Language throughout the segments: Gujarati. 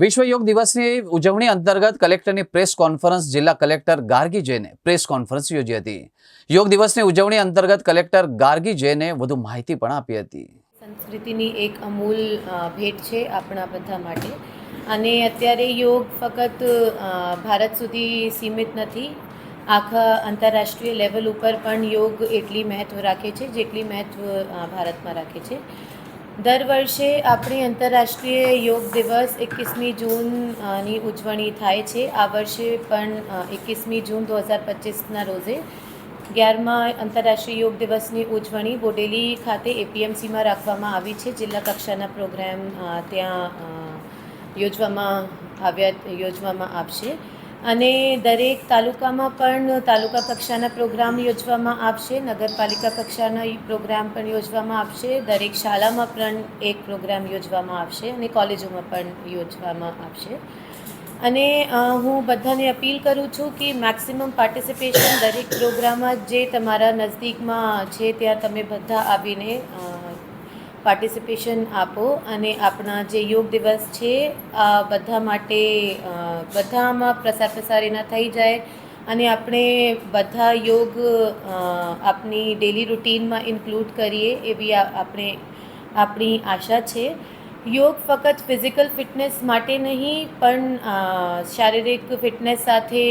વિશ્વ યોગ દિવસની ઉજવણી અંતર્ગત કલેક્ટરની પ્રેસ કોન્ફરન્સ જિલ્લા કલેક્ટર ગાર્ગી જૈને પ્રેસ કોન્ફરન્સ યોજી હતી. યોગ દિવસની ઉજવણી અંતર્ગત કલેક્ટર ગાર્ગી જૈને વધુ માહિતી પણ આપી હતી. સંસ્કૃતિની એક અમૂલ ભેટ છે આપણા બધા માટે. અને અત્યારે યોગ ફક્ત ભારત સુધી સીમિત નથી, આખા આંતરરાષ્ટ્રીય લેવલ ઉપર પણ યોગ એટલી મહત્ત્વ રાખે છે જેટલી મહત્ત્વ ભારતમાં રાખે છે. દર વર્ષે આપણી આંતરરાષ્ટ્રીય યોગ દિવસ એકવીસમી જૂનની ઉજવણી થાય છે. આ વર્ષે પણ એકવીસમી જૂન દો હજાર પચીસના રોજે અગિયારમા આંતરરાષ્ટ્રીય યોગ દિવસની ઉજવણી બોડેલી ખાતે એપીએમસીમાં રાખવામાં આવી છે. જિલ્લા કક્ષાના પ્રોગ્રામ ત્યાં યોજવામાં આવ્યા, યોજવામાં આવશે. અને દરેક તાલુકામાં પણ તાલુકા કક્ષાના પ્રોગ્રામ યોજવામાં આવશે નગરપાલિકા કક્ષાના પ્રોગ્રામ પણ યોજવામાં આવશે દરેક શાળામાં પણ એક પ્રોગ્રામ યોજવામાં આવશે અને કોલેજોમાં પણ યોજવામાં આવશે અને હું બધાને અપીલ કરું છું કે મેક્સિમમ પાર્ટિસિપેશન દરેક પ્રોગ્રામમાં જે તમારા નજદીકમાં છે, ત્યાં તમે બધા આવીને પાર્ટિસિપેશન આપો અને આપણા જે યોગ દિવસ છે, આ બધા માટે બધામાં પ્રસાર એના થઈ જાય અને આપણે બધા યોગ આપની ડેલી રૂટીનમાં ઇન્ક્લુડ કરીએ એવી આપણે, આપણી આશા છે. યોગ ફક્ત ફિઝિકલ ફિટનેસ માટે નહીં, પણ શારીરિક ફિટનેસ સાથે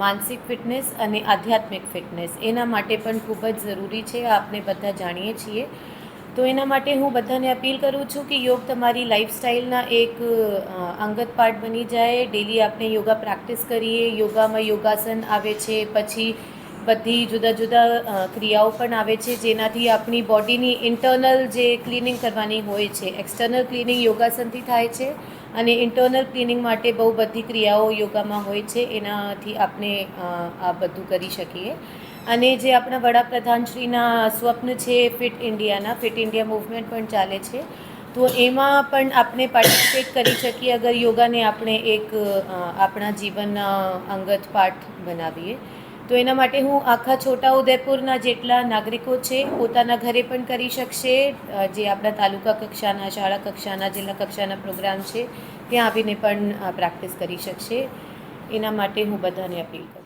માનસિક ફિટનેસ અને આધ્યાત્મિક ફિટનેસ એના માટે પણ ખૂબ જ જરૂરી છે આપણે બધા જાણીએ છીએ. તો એના માટે હું બધાને અપીલ કરું છું કે યોગ તમારી લાઈફસ્ટાઈલના એક અંગત પાર્ટ બની જાય. ડેલી આપણે યોગા પ્રેક્ટિસ કરીએ. યોગામાં યોગાસન આવે છે. પછી બધી જુદા જુદા ક્રિયાઓ પણ આવે છે, જેનાથી આપણી બોડીની ઇન્ટરનલ જે ક્લિનિંગ કરવાની હોય છે એક્સટર્નલ ક્લિનિંગ યોગાસનથી થાય છે અને ઇન્ટરનલ ક્લિનિંગ માટે બહુ બધી ક્રિયાઓ યોગામાં હોય છે. એનાથી આપણે આ બધું કરી શકીએ. અને જે આપણા વડાપ્રધાનશ્રીના સ્વપ્ન છે ફિટ ઇન્ડિયાના ફિટ ઇન્ડિયા મૂવમેન્ટ પણ ચાલે છે. તો એમાં પણ આપણે પાર્ટિસિપેટ કરી શકીએ અગર યોગાને આપણે એક આપણા જીવનના અંગત પાઠ બનાવીએ. તો એના માટે હું આખા છોટાઉદેપુરના જેટલા નાગરિકો છે, પોતાના ઘરે પણ કરી શકશે. જે આપણા તાલુકા કક્ષાના, શાળા કક્ષાના, જિલ્લા કક્ષાના પ્રોગ્રામ છે, ત્યાં આવીને પણ પ્રેક્ટિસ કરી શકશે. એના માટે હું બધાને અપીલ કરું